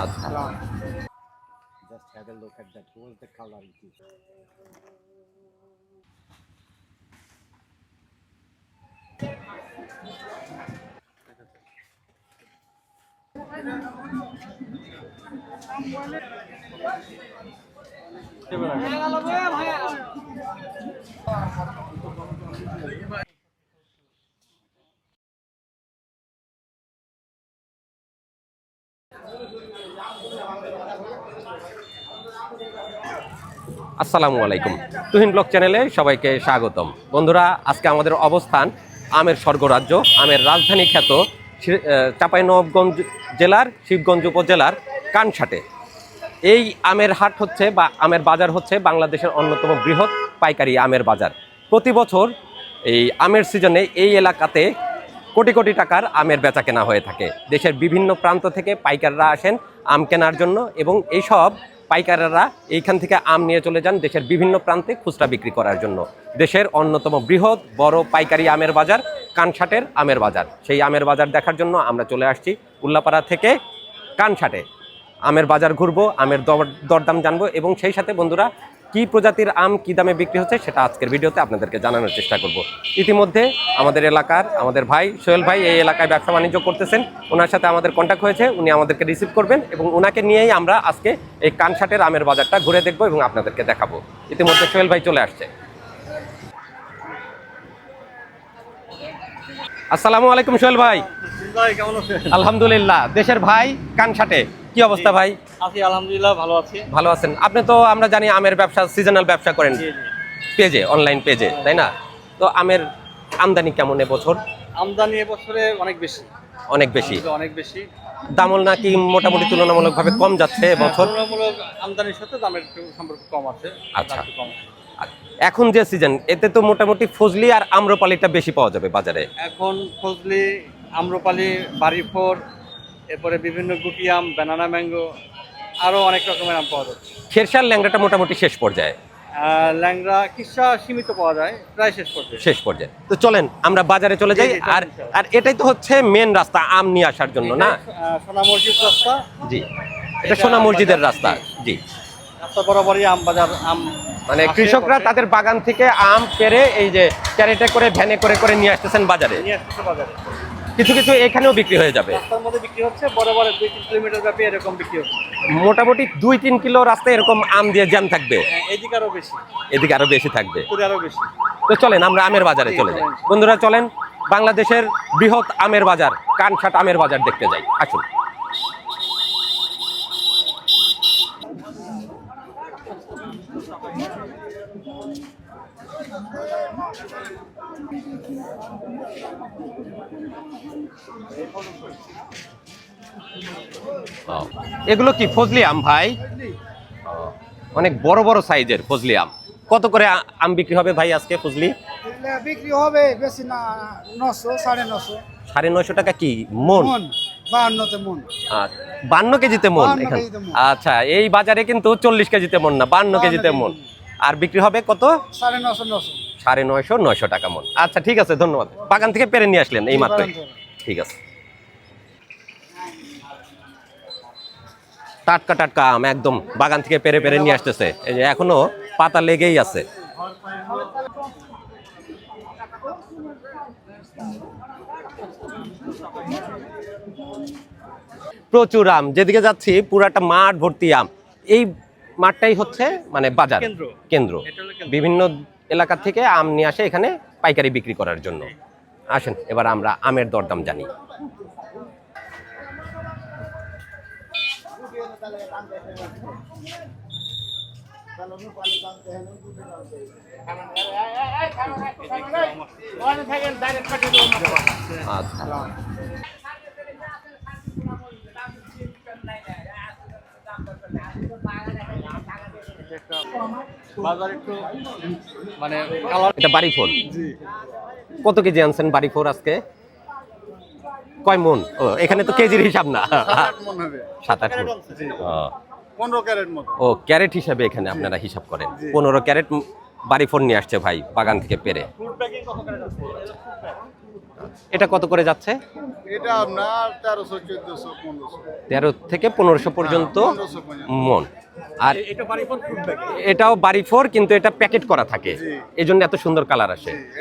আচ্ছা Just have a look at that. What's the color it is? আসসালামু আলাইকুম। Tuhin blog চ্যানেলে সবাইকে স্বাগতম। বন্ধুরা, আজকে আমাদের অবস্থান আমের স্বর্গরাজ্য, আমের রাজধানী খ্যাত চাঁপাইনবাবগঞ্জ জেলার, শিবগঞ্জ উপজেলার কানসাটে। এই আমের হাট হচ্ছে বা আমের বাজার হচ্ছে বাংলাদেশের অন্যতম বৃহৎ পাইকারি আমের বাজার। প্রতি বছর এই আমের সিজনে এই এলাকাতে কোটি কোটি টাকার আমের বেচা কেনা হয়ে থাকে। দেশের বিভিন্ন প্রান্ত থেকে পাইকাররা আসেন আম কেনার জন্য এবং এইসব পাইকাররা এইখান থেকে আম নিয়ে চলে যান দেশের বিভিন্ন প্রান্তে খুচরা বিক্রি করার জন্য। দেশের অন্যতম বৃহৎ বড় পাইকারি আমের বাজার কানসাটের আমের বাজার। সেই আমের বাজার দেখার জন্য আমরা চলে আসছি উল্লাপাড়া থেকে কানসাটে। আমের বাজার ঘুরবো আমের দর- দরদাম জানব এবং সেই সাথে বন্ধুরা কি প্রজাতির আম কি দামে বিক্রি হচ্ছে সেটা আজকের ভিডিওতে আপনাদেরকে জানানোর চেষ্টা করব। ইতিমধ্যে আমাদের এলাকার আমাদের ভাই সোহেল ভাই এই এলাকায় ব্যবসা বাণিজ্য করতেছেন। ওনার সাথে আমাদের কন্ট্যাক্ট হয়েছে উনি আমাদেরকে রিসিভ করবেন এবং ওনাকে নিয়েই আমরা আজকে এই কানসাটের আমের বাজারটা ঘুরে দেখব এবং আপনাদেরকে দেখাবো। ইতিমধ্যে সোহেল ভাই চলে আসছে। আসসালামু আলাইকুম সোহেল ভাই। আলহামদুলিল্লাহ। দেশের ভাই কানসাটে। কি অবস্থা ভাই? আছি আলহামদুলিল্লাহ ভালো আছি। ভালো আছেন। আপনি তো আমরা জানি আমের ব্যবসা সিজনাল ব্যবসা করেন। পেজে অনলাইন পেজে তাই না? তো আমের আমদানি কেমন এবছর? আমদানি এবছরে অনেক বেশি। অনেক বেশি। অনেক বেশি। দামল নাকি মোটামুটি তুলনামূলকভাবে কম যাচ্ছে এবছর? তুলনামূলক আমদানির সাথে দামের সম্পর্ক কম আছে। আচ্ছা। কম এখন যে সিজন এতে তো মোটামুটি ফজলি আর আম্রপালিটা বেশি পাওয়া যাবে বাজারে। এখন ফজলি আম্রপালি বাড়িফোর এরপরে বিভিন্ন গুটি আম ব্যানানা ম্যাঙ্গো আরও অনেক রকমের আম পাওয়া যাচ্ছে। খেরসার ল্যাংড়াটা মোটামুটি শেষ পর্যায়ে? ল্যাংড়া কিসা সীমিত পাওয়া যায় প্রায় শেষ পর্যায়ে। শেষ পর্যায়ে। তো চলেন আমরা বাজারে চলে যাই আর আর এটাই তো হচ্ছে মেন রাস্তা আম নিয়ে আসার জন্য না? সোনা মসজিদ রাস্তা। জি। এটা এটা সোনা মসজিদের রাস্তা জি। রাস্তা বরাবরই আম বাজার আম মানে কৃষকরা তাদের বাগান থেকে আম পেরে এই যে ক্যারেটে করে ভ্যানে করে করে নিয়ে আসতেছেন বাজারে। নিয়ে আসতেছে বাজারে। কিছু কিছু এখানেও বিক্রি হয়ে যাবে। মোটামুটি দুই তিন কিলো রাস্তায় এরকম আম দিয়ে জ্যাম থাকবে। হ্যাঁ, এদিকে আরও বেশি। এদিকে আরও বেশি থাকবে। আরও বেশি। তো চলেন আমরা আমের বাজারে চলে যাই। বন্ধুরা চলেন বাংলাদেশের বৃহৎ আমের বাজার কানসাট আমের বাজার দেখতে যাই। আসুন। এগুলো কি ফজলি আম ভাই? অনেক বড় বড় সাইজের ফজলি আম। কত করে আম বিক্রি হবে ভাই আজকে ফজলি? বিক্রি হবে বেশি না নশো সাড়ে নশো। সাড়ে নয়শো টাকা কি মন? বান্ন কেজিতে মন এখানে? আচ্ছা এই বাজারে কিন্তু চল্লিশ কেজিতে মন না বান্ন কেজিতে মন। আর বিক্রি হবে কত? সাড়ে নশো নশো। সাড়ে নয়শো নয়শো টাকা মন। আচ্ছা ঠিক আছে ধন্যবাদ। বাগান থেকে পেরে নিয়ে আসলেন এই মাত্র ঠিক আছে। টাটকা টাটকা আম একদম বাগান থেকে পেরে পেরে নিয়ে আসতেছে। এই যে এখনও পাতা লেগেই আছে। প্রচুর আম। যেদিকে যাচ্ছি পুরাটা মাঠ ভর্তি আম। এই মাঠটাই হচ্ছে মানে বাজার। কেন্দ্র। বিভিন্ন এলাকা থেকে আম নিয়ে আসে এখানে পাইকারি বিক্রি করার জন্য। আসেন, এবার আমরা আমের দরদাম জানি। আচ্ছা। বাজার একটু মানে কালার এটা বাড়ি ফোর। কত কেজি আনছেন বাড়ি ফোর আজকে? কয় মন? ও এখানে তো কেজির হিসাব না। সাত আট মন ও, পনেরো ক্যারেট ও ক্যারেট হিসাবে এখানে আপনারা হিসাব করেন। পনেরো ক্যারেট বাড়ি ফোন নিয়ে আসছে ভাই বাগান থেকে পেরে। এটা কত করে যাচ্ছে? এটা আপনার তেরোশো চোদ্দশো পনেরোশো। তেরো থেকে পনেরোশো পর্যন্ত। মন। আর এটাও বাড়ি ফোর কিন্তু এটা প্যাকেট করা থাকে। এই জন্য এত সুন্দর কালার আসে।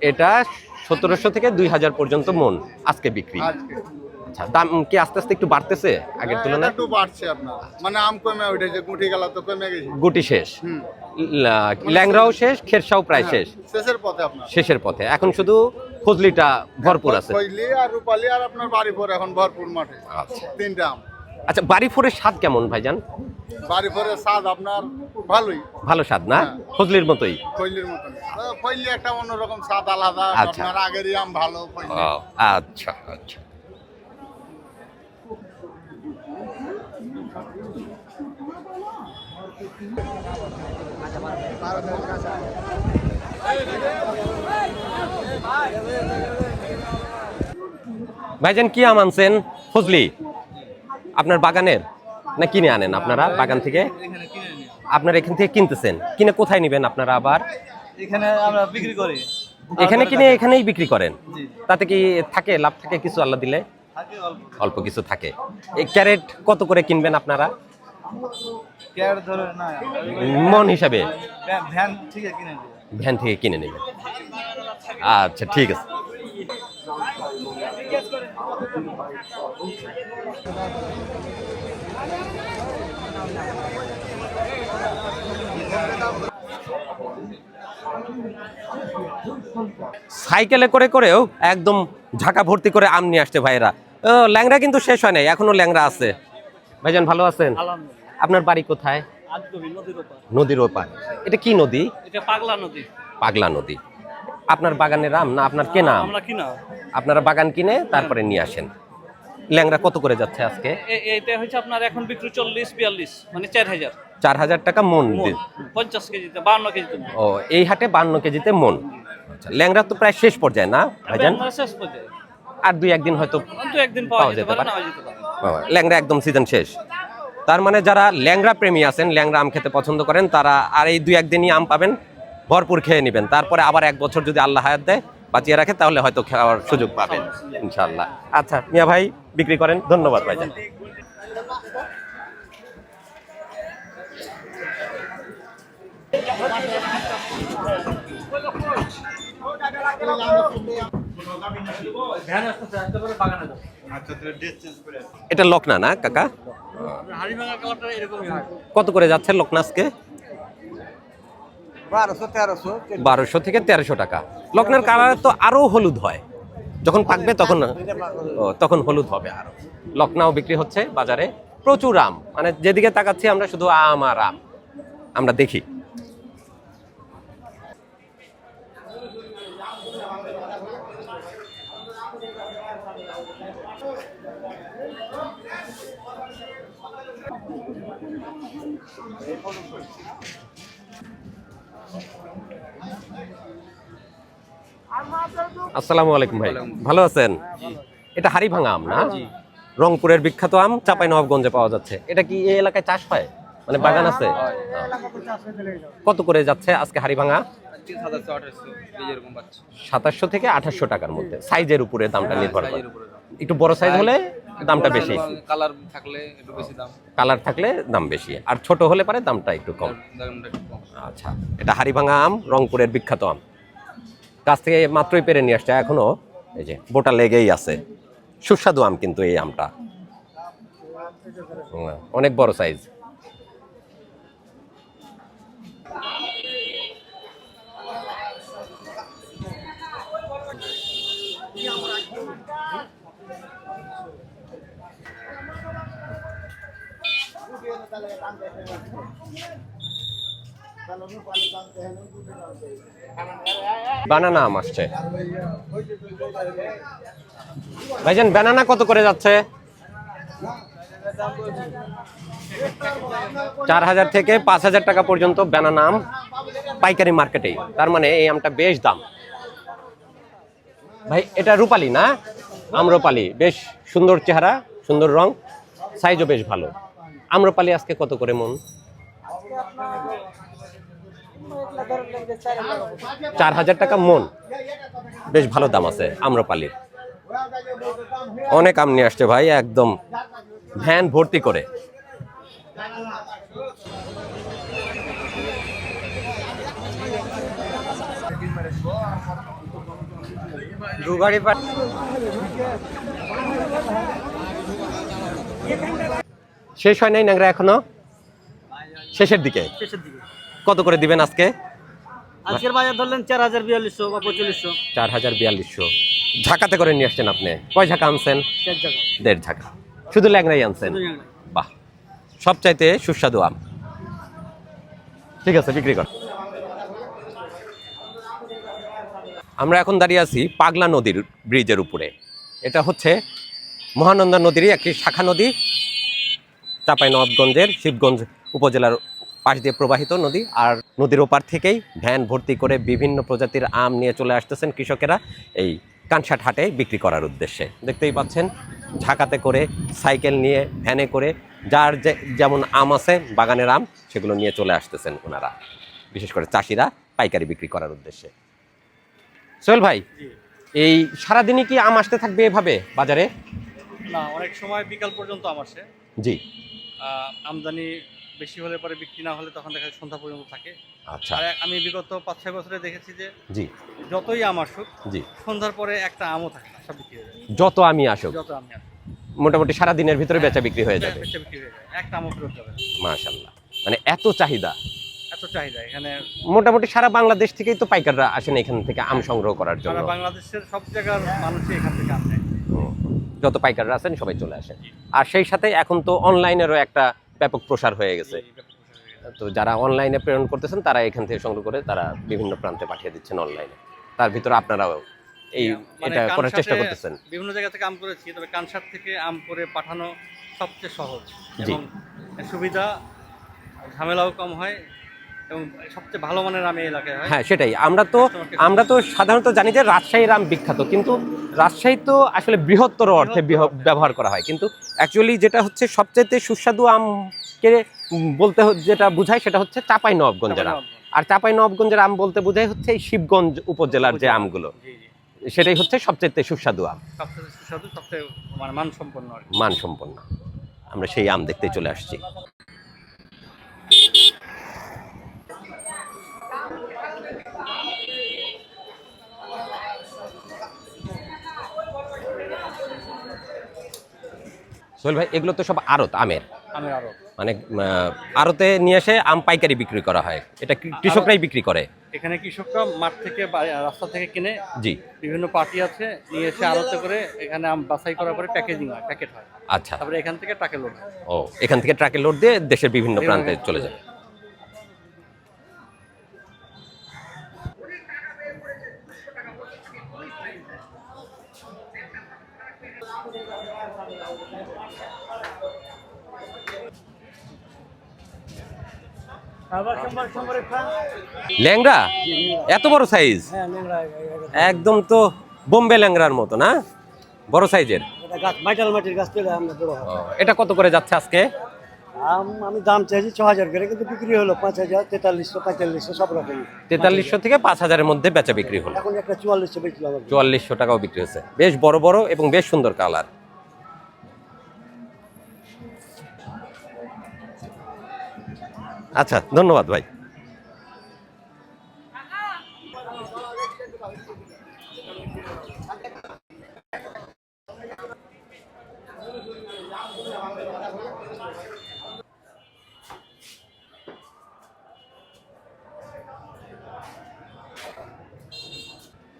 এটা সতেরোশো থেকে দুই হাজার পর্যন্ত মন আজকে বিক্রি। আচ্ছা দাম কি আস্তে আস্তে একটু বাড়তেছে আগের হ্যাঁ, তুলনায়? একটু বাড়ছে আপনার। মানে আম কমে উঠেছে গুটি গেলা তো কমে গেছে। গুটি শেষ। হুম। লা- ল্যাংড়াও শেষ। খেরসাও প্রায় শেষ। হ্যাঁ, শেষের পথে আপনার। শেষের পথে। এখন শুধু ফজলিটা ভরপুর আছে। ফজলি আর রূপালি আর আপনার বাড়ি পরে এখন ভরপুর মাঠে। আচ্ছা। তিনটা আম। আচ্ছা বাড়ি ফোরের স্বাদ কেমন ভাইজান? বাড়ি পরে স্বাদ আপনার ভালোই। ভালো স্বাদ না? হ্যাঁ। ফজলির মতোই? ফজলির আহ, ফজলি একটা অন্যরকম স্বাদ আলাদা। আচ্ছা। আপনার আগেরই আম ভালো ফজলি। আচ্ছা আচ্ছা। ভাইজান কি আম আনছেন? ফজলি? আপনার বাগানের? না কিনে আনেন আপনারা বাগান থেকে? আপনারা এখান থেকে কিনতেছেন। কিনে কোথায় নেবেন আপনারা আবার? এখানে আমরা বিক্রি করি। এখানে কিনে এখানেই বিক্রি করেন? তাতে কি থাকে? লাভ থাকে কিছু আল্লাহ দিলে? অল্প কিছু। থাকে। এই ক্যারেট কত করে কিনবেন আপনারা? মন হিসাবে? ভ্যান থেকে কিনে নেবেন। আচ্ছা ঠিক আছে। সাইকেলে করে করেও একদম ঝাঁকা ভর্তি করে আম নিয়ে আসছে ভাইরা ও ল্যাংড়া কিন্তু শেষ হয় নাই এখনও ল্যাংড়া আছে। ভাইজান ভালো আছেন? আপনার বাড়ি কোথায়? নদীর ওপার। এটা কি নদী? এটা পাগলা নদী। পাগলা নদী। আপনার বাগানের আম না আপনার কেনা। আপনারা বাগান কিনে তারপরে নিয়ে আসেন। ল্যাংড়া কত করে যাচ্ছে আজকে? এটা হচ্ছে আপনার এখন বিক্রি চল্লিশ বিয়াল্লিশ মানে চার হাজার। চার হাজার টাকা মন পঞ্চাশ কেজিতে বান্ন কেজিতে ও এই হাটে বান্ন কেজিতে মন। আচ্ছা ল্যাংড়া তো প্রায় শেষ পর্যায়ে না ভাইজান? শেষ পর্যায়ে। আর দুই একদিন হয়তো একদিন পাওয়া যেতে পারে ল্যাংড়া একদম সিজন শেষ। তার মানে যারা ল্যাংড়া প্রেমী আছেন ল্যাংড়া আম খেতে পছন্দ করেন তারা আর এই দুই একদিনই আম পাবেন ভরপুর খেয়ে নেবেন। তারপরে আবার এক বছর যদি আল্লাহ হায়াত দেয় বাঁচিয়ে রাখেন তাহলে হয়তো খাওয়ার সুযোগ পাবেন ইনশাল্লাহ আচ্ছা মিয়া ভাই বিক্রি করেন ধন্যবাদ ভাইজান। এটা লকনা না কাকা? কত করে যাচ্ছে বারোশো তেরোশো বারোশো থেকে তেরোশো টাকা। লকনার কালার তো আরও হলুদ হয়। যখন পাকবে তখন তখন হলুদ হবে আরও লকনাও বিক্রি হচ্ছে বাজারে। প্রচুর আম। মানে যেদিকে তাকাচ্ছি আমরা শুধু আম আর আম। আমরা দেখি। আসসালামু আলাইকুম ভাই। ভালো আছেন? এটা হাড়ি ভাঙা আম না? রংপুরের বিখ্যাত আম চাপাই নবাবগঞ্জে পাওয়া যাচ্ছে। এটা কি এই এলাকায় চাষ হয়? মানে বাগান আছে? কত করে যাচ্ছে আজকে হাড়ি ভাঙা সাতাশশো থেকে আঠাশশো টাকার মধ্যে। সাইজের উপরে দামটা নির্ভর করে। একটু বড় সাইজ হলে দামটা বেশি। কালার থাকলে একটু বেশি দাম। কালার থাকলে দাম বেশি। আর ছোট হলে পারে দামটা একটু কম। আচ্ছা এটা হাড়িভাঙা আম রংপুরের বিখ্যাত আম। গাছ থেকে মাত্রই পেরে নিয়ে আসছে, এখনও এই যে বোটা লেগেই আছে। সুস্বাদু আম কিন্তু এই আমটা। অনেক বড় সাইজ বানানা আম আসছে। ভাইজান, বানানা কত করে যাচ্ছে? চার হাজার থেকে পাঁচ হাজার টাকা পর্যন্ত বানানা আম পাইকারি মার্কেটেই। তার মানে এই আমটা বেশ দাম। ভাই, এটা রূপালি না? আম্রপালি। বেশ সুন্দর চেহারা, সুন্দর রং সাইজও বেশ ভালো। আম্রপালি আজকে কত করে মন? চার হাজার টাকা মন। বেশ ভালো দাম আছে, আম্রপালির। অনেক আম নিয়ে আসছে ভাই, একদম ভ্যান ভর্তি করে। শেষ হয় নাই ন্যাংরা এখনও? শেষের দিকে। কত করে দিবেন আজকে? আজকের বাজার ধরলেন চার হাজার বিয়াল্লিশশো বা পঁয়তাল্লিশশো। চার হাজার বিয়াল্লিশশো। ঝাঁকাতে করে নিয়ে আসছেন আপনি। কয় ঝাঁকা আনছেন? দেড় ঝাঁকা। শুধু ল্যাংরাই আনছেন? বাহ। সবচাইতে সুস্বাদু আম। ঠিক আছে বিক্রি কর। আমরা এখন দাঁড়িয়ে আছি পাগলা নদীর ব্রিজের উপরে। এটা হচ্ছে মহানন্দা নদীরই একটি শাখা নদী। চাঁপাইনবাবগঞ্জের শিবগঞ্জ উপজেলার পাশ দিয়ে প্রবাহিত নদী আর নদীর ওপার থেকেই ভ্যান ভর্তি করে বিভিন্ন প্রজাতির আম নিয়ে চলে আসতেছেন কৃষকেরা এই কানসাট হাটে বিক্রি করার উদ্দেশ্যে। দেখতেই পাচ্ছেন ঝাঁকাতে করে সাইকেল নিয়ে ভ্যানে করে যার যে যেমন আম আছে বাগানের আম সেগুলো নিয়ে চলে আসতেছেন ওনারা। বিশেষ করে চাষিরা পাইকারি বিক্রি করার উদ্দেশ্যে। সোহেল ভাই এই সারাদিনই কি আম আসতে থাকবে এভাবে বাজারে? না অনেক সময় বিকাল পর্যন্ত আম আসে। জি। আমদানি বেশি হলে পরে বিক্রি না হলে তখন দেখা যায় সন্ধ্যা পর্যন্ত থাকে। আচ্ছা। আর আমি বিগত পাঁচ ছয় বছরে দেখেছি যে জি। যতই আম আসুক জি। সন্ধ্যার পরে একটা আমও থাকে না সব বিক্রি হয়ে যায়। যত আমি আসুক যত আমি আসুক। মোটামুটি সারা দিনের ভিতরে বেচা বিক্রি হয়ে যাবে। বেচা বিক্রি হয়ে যায়। একটা আমও ফেরত যাবে না। মাশাল্লাহ মানে এত চাহিদা? এত চাহিদা এখানে। মোটামুটি সারা বাংলাদেশ থেকেই তো পাইকাররা আসেন এখান থেকে আম সংগ্রহ করার জন্য। সারা বাংলাদেশের সব জায়গার মানুষই এখান থেকে আম নেয়। যত পাইকাররা আছেন সবাই চলে আসেন। আর সেই সাথে এখন তো অনলাইনেরও একটা ব্যাপক প্রসার হয়ে গেছে। হয়ে। তো যারা অনলাইনে প্রেরণ করতেছেন তারা এখান থেকে সংগ্রহ করে তারা বিভিন্ন প্রান্তে পাঠিয়ে দিচ্ছেন অনলাইনে তার ভিতরে আপনারাও এই মানে এটা করার চেষ্টা করতেছেন। বিভিন্ন জায়গা থেকে আম করেছি তবে কানসার থেকে আম করে পাঠানো সবচেয়ে সহজ এবং সুবিধা ঝামেলাও কম হয় এবং সবচেয়ে ভালো মানের আম এই এলাকায় হয়? হ্যাঁ সেটাই। আমরা তো আমরা তো সাধারণত জানি যে রাজশাহীর আম বিখ্যাত কিন্তু রাজশাহী তো আসলে বৃহত্তর অর্থে ব্যবহার করা হয়। কিন্তু অ্যাকচুয়ালি যেটা হচ্ছে সবচেয়ে সুস্বাদু আমকে বলতে যেটা বোঝায় সেটা হচ্ছে চাপাই নবাবগঞ্জের আম আর চাপাই নবাবগঞ্জের আম বলতে বোঝায় হচ্ছে এই শিবগঞ্জ উপজেলার যে আমগুলো। সেটাই হচ্ছে সবচেয়ে সুস্বাদু আম। সবচেয়ে সুস্বাদু সবচেয়ে মানে মানসম্পন্ন মানসম্পন্ন। আমরা সেই আম দেখতে চলে আসছি। সোহেল ভাই এগুলো তো সব আড়ত আমের? মানে আড়তে নিয়ে এসে আম পাইকারি বিক্রি করা হয়। এটা কৃষকরাই বিক্রি করে? এখানে কৃষকরা মাঠ থেকে রাস্তা থেকে কিনে জি। বিভিন্ন পার্টি আছে নিয়ে এসে আড়তে করে এখানে আম বাছাই করার পরে প্যাকেজিং হয় প্যাকেট হয়। আচ্ছা। তারপরে এখান থেকে ট্রাকে লোড হয়। ও এখান থেকে ট্রাকে লোড দিয়ে দেশের বিভিন্ন প্রান্তে। চলে যায়। ল্যাংড়া? এত বড় সাইজ একদম তো বোম্বে ল্যাংড়ার মতো না? বড় সাইজের হয়। এটা কত করে যাচ্ছে আজকে? আম দাম চাইছি ছ হাজার করে কিন্তু বিক্রি হলো পাঁচ হাজার তেতাল্লিশশো পঁয়তাল্লিশশো সব রকম। তেতাল্লিশশো থেকে পাঁচ হাজারের মধ্যে বেচা বিক্রি হলো। এখন একটা চুয়াল্লিশশো বেচলাম চুয়াল্লিশশো টাকাও বিক্রি হচ্ছে বেশ বড় বড় এবং বেশ সুন্দর কালার আচ্ছা ধন্যবাদ ভাই।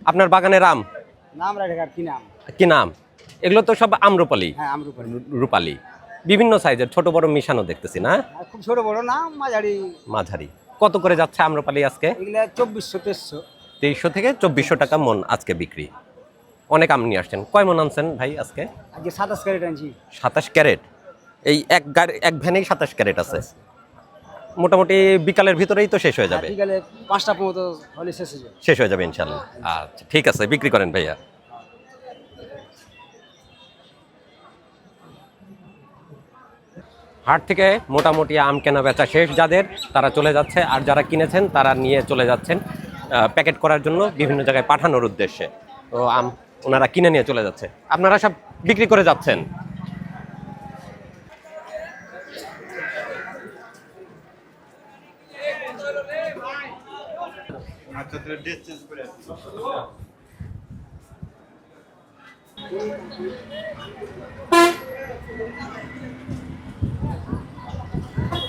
আপনার বাগানের আম নাম কি নাম? কি নাম? এগুলো তো সব আম্রপালি। হ্যাঁ আমরুপালি। রূপালি। বিভিন্ন সাইজের ছোট বড় মিশানো দেখতেছি না? খুব ছোট বড় না মাঝারি। মাঝারি। কত করে যাচ্ছে আম্রপালি আজকে? চব্বিশশো তেইশশো। তেইশশো থেকে চব্বিশশো টাকা মন আজকে বিক্রি। অনেক আম নিয়ে আসছেন। কয় মন আনছেন ভাই আজকে? আজকে সাতাশ ক্যারেট আনছি। সাতাশ ক্যারেট? এই এক গাড়ি এক ভ্যানেই সাতাশ ক্যারেট আছে। মোটামুটি বিকালের ভিতরেই তো শেষ হয়ে যাবে। বিকালে পাঁচটা পর্যন্ত হলে শেষ হয়ে যাবে। শেষ হয়ে যাবে ইনশাল্লাহ। আচ্ছা ঠিক আছে বিক্রি করেন ভাইয়া। হাট থেকে মোটামুটি আম কেনা বেচা শেষ যাদের, তারা চলে যাচ্ছে, আর যারা কিনেছেন, তারা নিয়ে চলে যাচ্ছেন প্যাকেট করার জন্য বিভিন্ন জায়গায় পাঠানোর উদ্দেশ্যে। তো আম ওনারা কিনে নিয়ে চলে যাচ্ছে। আপনারা সব বিক্রি করে যাচ্ছেন। বড়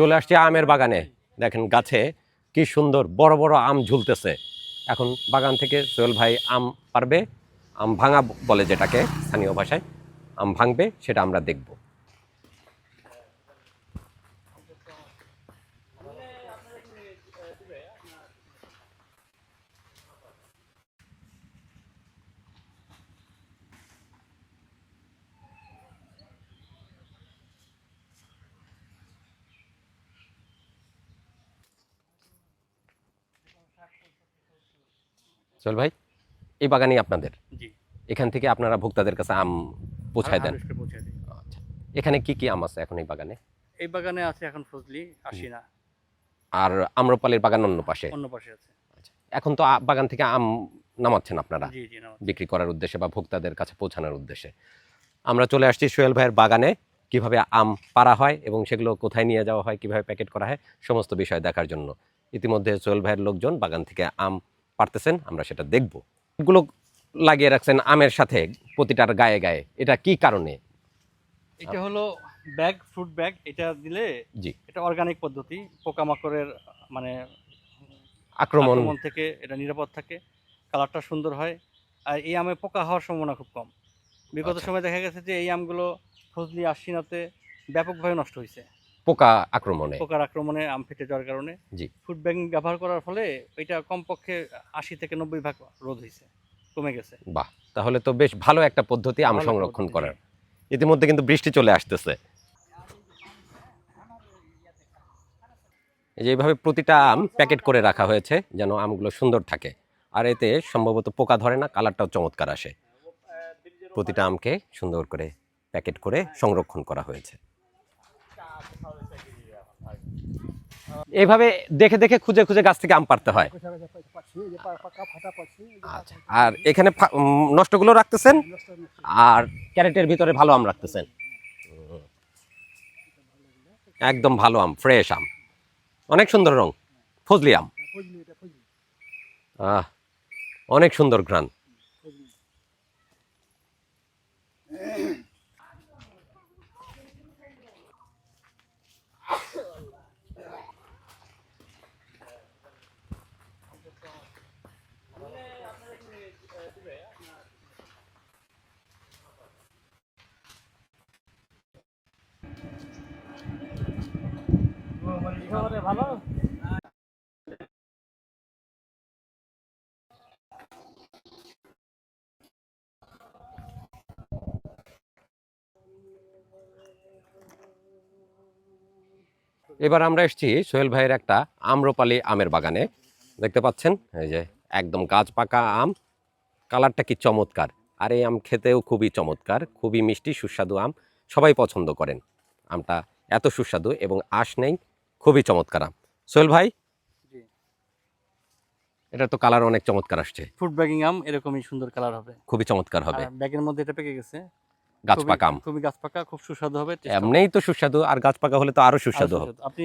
চলে আসছি আমের বাগানে। দেখেন গাছে কি সুন্দর বড় বড় আম ঝুলতেছে। এখন বাগান থেকে সোহেল ভাই আম পারবে, আম ভাঙা বলে যেটাকে স্থানীয় ভাষায়, আম ভাঙবে, সেটা আমরা দেখব। সোহেল ভাই এই বাগানই আপনাদের? এখান থেকে আপনারা ভোক্তাদের কাছে আম পৌঁছায় দেন? পৌঁছে দিই। আচ্ছা এখানে কি কি আম আছে এখন এই বাগানে? এই বাগানে আছে এখন ফজলি আশিনা। আর আম্রপালির বাগান অন্য পাশে? অন্য পাশে আছে। এখন তো বাগান থেকে আম নামাচ্ছেন আপনারা? বিক্রি করার উদ্দেশ্যে বা ভোক্তাদের কাছে পৌঁছানোর উদ্দেশ্যে। আমরা চলে আসছি সোহেল ভাইয়ের বাগানে কীভাবে আম পাড়া হয় এবং সেগুলো কোথায় নিয়ে যাওয়া হয় কীভাবে প্যাকেট করা হয় সমস্ত বিষয় দেখার জন্য। ইতিমধ্যে সোহেল ভাইয়ের লোকজন বাগান থেকে আম পারতেছেন আমরা সেটা দেখব। এগুলো লাগিয়ে রাখছেন আমের সাথে প্রতিটার গায়ে গায়ে। এটা কি কারণে? এটা হলো ব্যাগ ফ্রুট ব্যাগ এটা দিলে জি। এটা অর্গানিক পদ্ধতি পোকামাকড়ের মানে আক্রমণ। থেকে এটা নিরাপদ থাকে কালারটা সুন্দর হয় আর এই আমে পোকা হওয়ার সম্ভাবনা খুব কম। বিগত আচ্ছা। সময় দেখা গেছে যে এই আমগুলো ফজলি আশ্বিনাতে ব্যাপকভাবে নষ্ট হয়েছে পোকা আক্রমণে। পোকার আক্রমণে আম ফেটে যাওয়ার কারণে। জি। ফুড ব্যাগিং ব্যবহার করার ফলে এটা কমপক্ষে আশি থেকে নব্বই ভাগ রোধ হয়েছে কমে গেছে। বাহ! তাহলে তো বেশ ভালো একটা পদ্ধতি আম সংরক্ষণ করার। ইতিমধ্যে কিন্তু বৃষ্টি চলে আসতেছে। এই যে এইভাবে প্রতিটা আম প্যাকেট করে রাখা হয়েছে যেন আমগুলো সুন্দর থাকে। আর এতে সম্ভবত পোকা ধরে না কালারটাও চমৎকার আসে। প্রতিটা আমকে সুন্দর করে প্যাকেট করে সংরক্ষণ করা হয়েছে। এইভাবে দেখে দেখে খুঁজে খুঁজে গাছ থেকে আম পারতে হয়। আচ্ছা আর এখানে নষ্টগুলো রাখতেছেন? আর ক্যারেটের ভিতরে ভালো আম রাখতেছেন? একদম ভালো আম, ফ্রেশ আম। অনেক সুন্দর রং, ফজলি আম। অনেক সুন্দর ঘ্রাণ। এবার আমরা এসেছি সোহেল ভাইয়ের একটা আম্রপালি আমের বাগানে। দেখতে পাচ্ছেন? এই যে একদম গাছ পাকা আম। কালারটা কি চমৎকার। আর এই আম খেতেও খুবই চমৎকার, খুবই মিষ্টি, সুস্বাদু আম। সবাই পছন্দ করেন। আমটা এত সুস্বাদু এবং আঁশ নেই খুবই চমৎকার আম। সোহেল ভাই? এটা তো কালার অনেক চমৎকার আসছে। ফুড ব্যাগিং আম এরকমই সুন্দর কালার হবে। খুবই চমৎকার হবে। ব্যাগের মধ্যে এটা পেকে গেছে। গাছ পাকা আম। খুবই গাছ পাকা খুব সুস্বাদু হবে এমনিই তো সুস্বাদু আর গাছ পাকা হলে তো আরও সুস্বাদু হবে। আপনি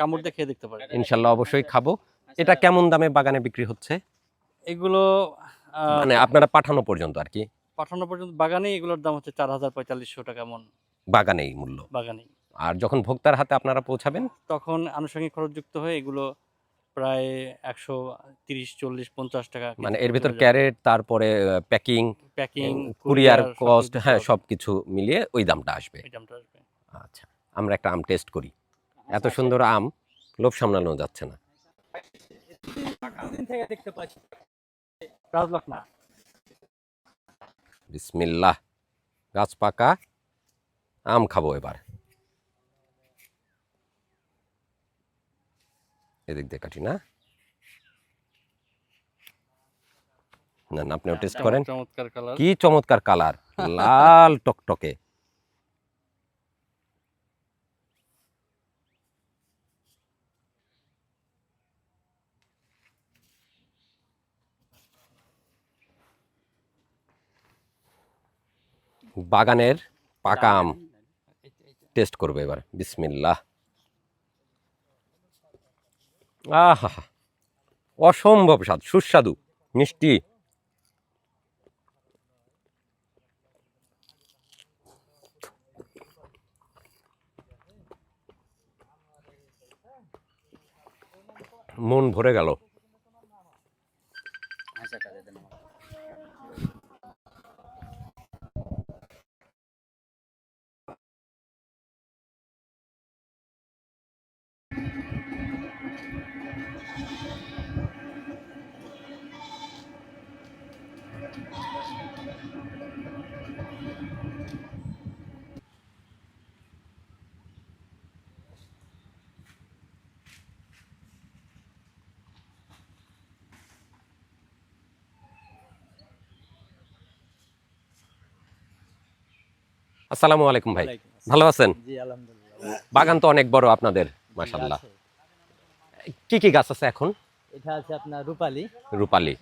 কামড় দিয়ে খেয়ে দেখতে পারেন। ইনশাল্লাহ অবশ্যই খাব। এটা কেমন দামে বাগানে বিক্রি হচ্ছে? এগুলো মানে আপনারা পাঠানো পর্যন্ত আর কি? পাঠানো পর্যন্ত বাগানে এগুলোর দাম হচ্ছে চার হাজার পঁয়তাল্লিশশো টাকা মন। বাগানেই মূল্য। বাগানে আর যখন ভোক্তার হাতে আপনারা পৌঁছাবেন? তখন আনুষঙ্গিক খরচ যুক্ত হয়ে এগুলো প্রায় একশো তিরিশ চল্লিশ পঞ্চাশ টাকা মানে এর ভিতর ক্যারেট তারপরে প্যাকিং প্যাকিং কুরিয়ার কস্ট হ্যাঁ সব কিছু মিলিয়ে ওই দামটা আসবে। আচ্ছা আমরা একটা আম টেস্ট করি। এত সুন্দর আম লোভ সামলানো যাচ্ছে না। বিসমিল্লাহ গাছ পাকা আম খাব এবার। এদিক দিয়ে কাটি না? না না আপনিও টেস্ট করেন। চমৎকার কালার কি চমৎকার কালার লাল টকটকে। বাগানের পাকা আম টেস্ট করবে এবার। বিসমিল্লাহ। আহা অসম্ভব স্বাদ সুস্বাদু মিষ্টি। মন ভরে গেল। আসসালামু আলাইকুম ভাই। ভালো আছেন? বাগান তো অনেক বড় আপনাদের মাশাল্লাহ কি কি গাছ আছে এখন? এটা আছে আপনার রূপালি। রূপালি।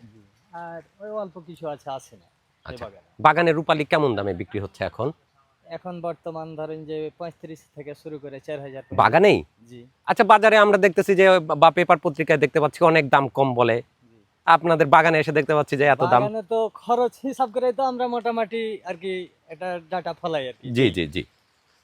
আর ওই অল্প কিছু আছে আছে না আচ্ছা। বাগানে। রূপালি কেমন দামে বিক্রি হচ্ছে এখন? এখন বর্তমান ধরেন যে পঁয়ত্রিশ থেকে শুরু করে চার হাজার। বাগানেই? জি। আচ্ছা বাজারে আমরা দেখতেছি যে বা পেপার পত্রিকায় দেখতে পাচ্ছি অনেক দাম কম বলে। আপনাদের বাগানে এসে দেখতে পাচ্ছি যে এত দাম। বাগানে তো খরচ হিসাব করে তো আমরা মোটামুটি আর কি এটা ডাটা ফলাই আর কি। জি জি জি।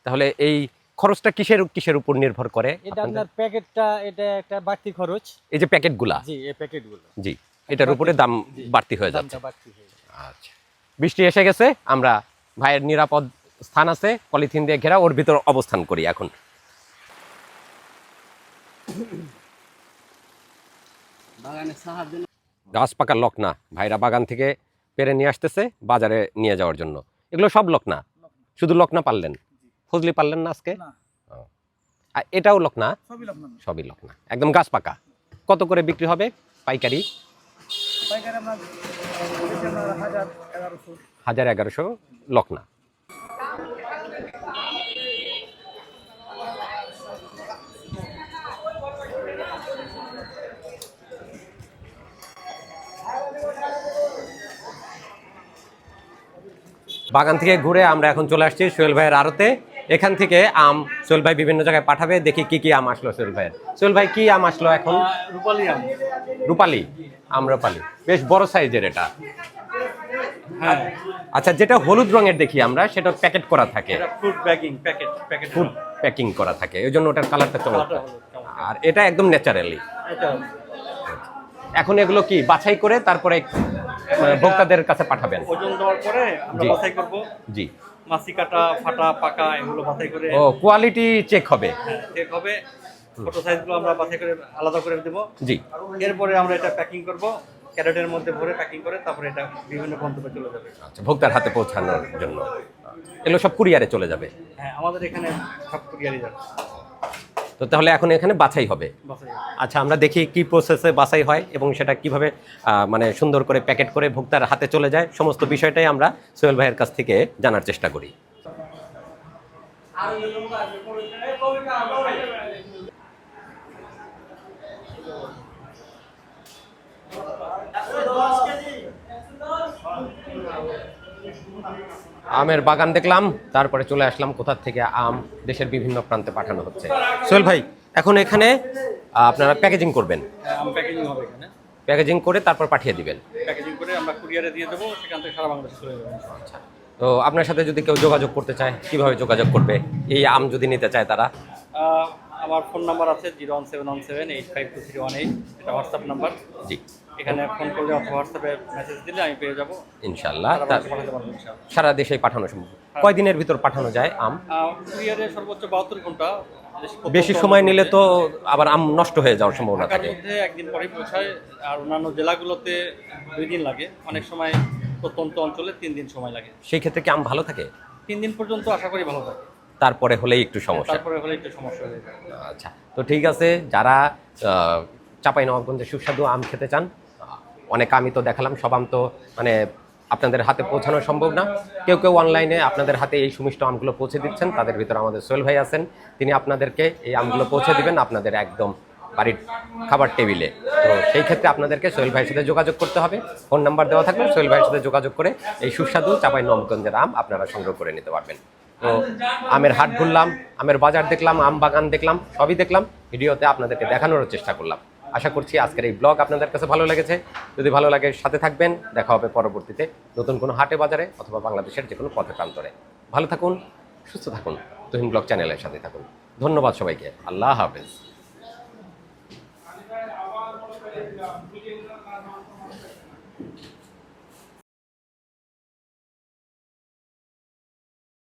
তাহলে এই খরচটা কিসের কিসের উপর নির্ভর করে এটা আপনার প্যাকেটটা এটা একটা বাড়তি খরচ। এই যে প্যাকেটগুলা? জি এই প্যাকেটগুলো। জি এটার উপরে দাম বাড়তি হয়ে যাচ্ছে। হয়ে। আচ্ছা। বৃষ্টি এসে গেছে আমরা ভাইয়ের নিরাপদ স্থান আছে পলিথিন দিয়ে ঘেরা ওর ভিতর অবস্থান করি এখন। গাছ পাকার লকনা ভাইরা বাগান থেকে পেরে নিয়ে আসতেছে বাজারে নিয়ে যাওয়ার জন্য। এগুলো সব লকনা শুধু লকনা পারলেন? ফজলি পারলেন না আজকে। আর এটাও লকনা সবই লকনা একদম গাছ পাকা কত করে বিক্রি হবে পাইকারি? হাজার এগারোশো। লকনা বাগান থেকে ঘুরে আমরা এখন চলে আসছি সোহেল ভাইয়ের আড়তে। এখান থেকে আম সোহেল ভাই বিভিন্ন জায়গায় পাঠাবে দেখি কি কি আম আসলো সোহেল ভাইয়ের। সোহেল ভাই কি আম আসলো এখন? রূপালি আম। রূপালি আম্রপালি বেশ বড় সাইজের এটা। হ্যাঁ। আচ্ছা যেটা হলুদ রঙের দেখি আমরা সেটা প্যাকেট করা থাকে। Fruit bagging packet packet food packing করা। থাকে। ওই জন্য ওটার কালারটা চমৎকার। আর এটা একদম ন্যাচারালি এখন এগুলো কি? বাছাই করে তারপরে মানে, ভোক্তাদের কাছে পাঠাবেন। ওজন দেওয়ার পরে আমরা বাছাই করব। জি। মাছি কাটা ফাটা পাকা এগুলো বাছাই করে ও কোয়ালিটি চেক হবে। হ্যাঁ, চেক হবে। ছোট সাইজগুলো আমরা বাছাই করে আলাদা করে দেব। জি। এরপরে আমরা এটা প্যাকিং করব। ক্যারেটের মধ্যে ভরে প্যাকিং করে তারপরে এটা বিভিন্ন গন্তব্যে চলে যাবে। আচ্ছা ভোক্তার হাতে পৌঁছানোর জন্য। এগুলো সব কুরিয়ারে চলে যাবে। হ্যাঁ আমাদের এখানে সব কুরিয়ারই যাবে। তো তাহলে এখন এখানে বাছাই হবে। আচ্ছা আমরা দেখি কি প্রসেসে বাছাই হয় এবং সেটা কীভাবে মানে সুন্দর করে প্যাকেট করে ভোক্তার হাতে চলে যায় সমস্ত বিষয়টাই আমরা সোহেল ভাইয়ের কাছ থেকে জানার চেষ্টা করি। আমের বাগান দেখলাম তারপরে চলে আসলাম কোথা থেকে আম দেশের বিভিন্ন প্রান্তে পাঠানো হচ্ছে। সোহেল ভাই এখন এখানে আপনারা প্যাকেজিং করবেন? হ্যাঁ, প্যাকেজিং হবে এখানে। প্যাকেজিং করে তারপর পাঠিয়ে দিবেন। প্যাকেজিং করে আমরা কুরিয়ারে দিয়ে দেবো সেখান থেকে সারা বাংলাদেশে চলে যাবে। আচ্ছা। তো আপনার সাথে যদি কেউ যোগাযোগ করতে চায় কীভাবে যোগাযোগ করবে? এই আম যদি নিতে চায় তারা? আমার ফোন নাম্বার আছে zero one seven one seven eight five two three one eight এটা হোয়াটসঅ্যাপ নাম্বার। জি। এখানে ফোন করলে অথবা হোয়াটসঅ্যাপে মেসেজ দিলে আমি পেয়ে যাব। ইনশাল্লাহ সারা দেশেই পাঠানো সম্ভব। কয়দিনের ভিতর পাঠানো যায় আম? কুরিয়ারে সর্বোচ্চ বাহাত্তর ঘণ্টা। বেশি সময় নিলে তো আবার আম নষ্ট হয়ে যাওয়ার সম্ভাবনা থাকে। মধ্যে একদিন পরেই পৌঁছায় আর অন্যান্য জেলাগুলোতে দুই দিন লাগে। অনেক সময় প্রত্যন্ত অঞ্চলে তিন দিন সময় লাগে। সেই ক্ষেত্রে কি আম ভালো থাকে? তিন দিন পর্যন্ত আশা করি ভালো থাকে। তারপরে হলেই একটু সমস্যা। তারপরে হলে একটু সমস্যা হয়ে যায়। আচ্ছা তো ঠিক আছে যারা চাপাই নবাবগঞ্জে সুস্বাদু আম খেতে চান অনেক আমি তো দেখালাম, সব আম তো মানে আপনাদের হাতে পৌঁছানো সম্ভব না। কেউ কেউ অনলাইনে আপনাদের হাতে এই সুমিষ্ট আমগুলো পৌঁছে দিচ্ছেন, তাদের ভিতরে আমাদের সোহেল ভাই আছেন, তিনি আপনাদেরকে এই আমগুলো পৌঁছে দিবেন আপনাদের একদম বাড়ির খাবার টেবিলে। তো সেই ক্ষেত্রে আপনাদেরকে সোহেল ভাইয়ের সাথে যোগাযোগ করতে হবে। ফোন নাম্বার দেওয়া থাকলে সোহেল ভাইয়ের সাথে যোগাযোগ করে এই সুস্বাদু চাপাই নবাবগঞ্জের আম আপনারা সংগ্রহ করে নিতে পারবেন। তো আমের হাট ঘুরলাম, আমের বাজার দেখলাম, আম বাগান দেখলাম, সবই দেখলাম, ভিডিওতে আপনাদেরকে দেখানোর চেষ্টা করলাম। আশা করছি আজকের এই ব্লগ আপনাদের কাছে ভালো লেগেছে। যদি ভালো লাগে সাথে থাকবেন, দেখা হবে পরবর্তীতে নতুন কোনো হাটে, বাজারে অথবা বাংলাদেশের যে কোনো পথে প্রান্তরে। ভালো থাকুন, সুস্থ থাকুন, তুহিন ব্লগ চ্যানেলের সাথে থাকুন। ধন্যবাদ সবাইকে, আল্লাহ হাফেজ।